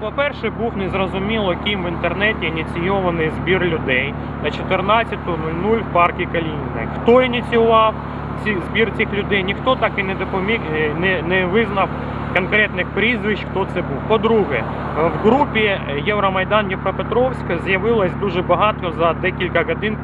По-перше, був незрозуміло, ким в інтернеті ініційований збір людей на 14.00 в парку Калініна. Хто ініціював ці, збір цих людей? Ніхто так і не допоміг, е, не, не визнав конкретних прізвищ, хто це був. По-друге, е, в групі Євромайдан Дніпропетровська з'явилось дуже багато за декілька годин.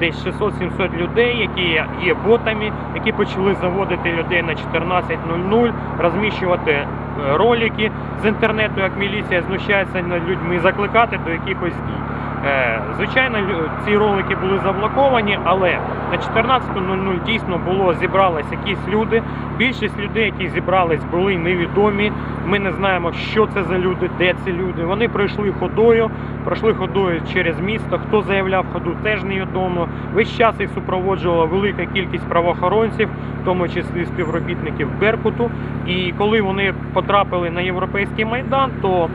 Десь 600-700 людей, які є- ботами, які почали заводити людей на 14.00, розміщувати е, ролики з інтернету, як міліція знущається над людьми, закликати до якихось дій. Е, Звичайно, ці ролики були заблоковані, але на 14.00 дійсно було зібрались якісь люди. Більшість людей, які зібрались, були невідомі. Ми не знаємо, що це за люди, де ці люди. Вони пройшли ходою, пройшли ходою через місто. Хто заявляв ходу, теж невідомо. Весь час їх супроводжувала велика кількість правоохоронців, в тому числі співробітників Беркуту. І коли вони потрапили на європейський майдан, то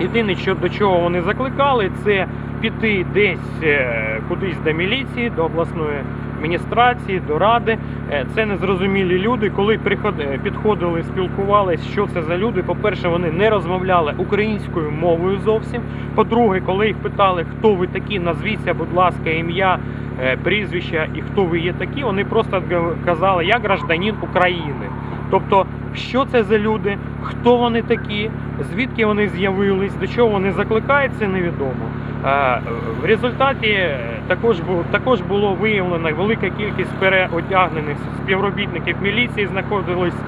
Єдине, що до чого вони закликали, це піти десь е, кудись до міліції, до обласної адміністрації, до ради. Е, Це незрозумілі люди. Коли е, підходили, спілкувалися, що це за люди. По-перше, вони не розмовляли українською мовою зовсім. По-друге, коли їх питали, хто ви такі, назвіться, будь ласка, ім'я, прізвища і хто ви є такі, вони просто казали, я гражданин України. Тобто, що це за люди, хто вони такі, звідки вони з'явились, до чого вони закликають, це невідомо. Е, В результаті е, також було, також було виявлено велика кількість переодягнених співробітників міліції знаходились на-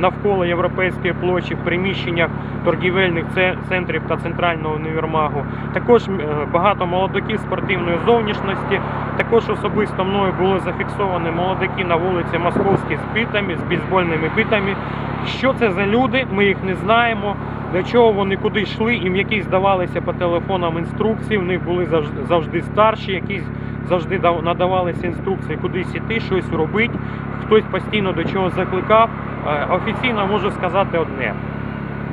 навколо європейської площі в приміщеннях торгівельних центрів та центрального універмагу. Також е, багато молодиків спортивної зовнішності. Також особисто мною були зафіксовані молодики на вулиці Московській з битами, з бейсбольними битами. Що це за люди? Ми їх не знаємо. Для чого вони куди йшли, їм якісь давалися по телефонам інструкції, в них були завжди, старші, якісь завжди надавалися інструкції, кудись іти, щось робити. Хтось постійно до чогось закликав. Е, Офіційно можу сказати одне.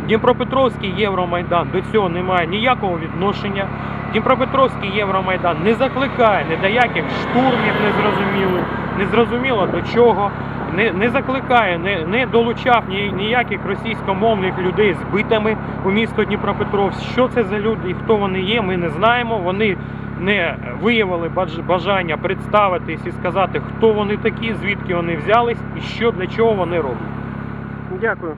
Дніпропетровський Євромайдан до цього не має ніякого відношення. Дніпропетровський Євромайдан не закликає ні до яких штурмів незрозумілих, незрозуміло до чого, не, не закликає, не, не долучав ні, ніяких російськомовних людей з битами у місто Дніпропетровськ. Що це за люди і хто вони є, ми не знаємо. Вони не виявили баж- бажання представитись і сказати, хто вони такі, звідки вони взялись і що для чого вони роблять. Дякую.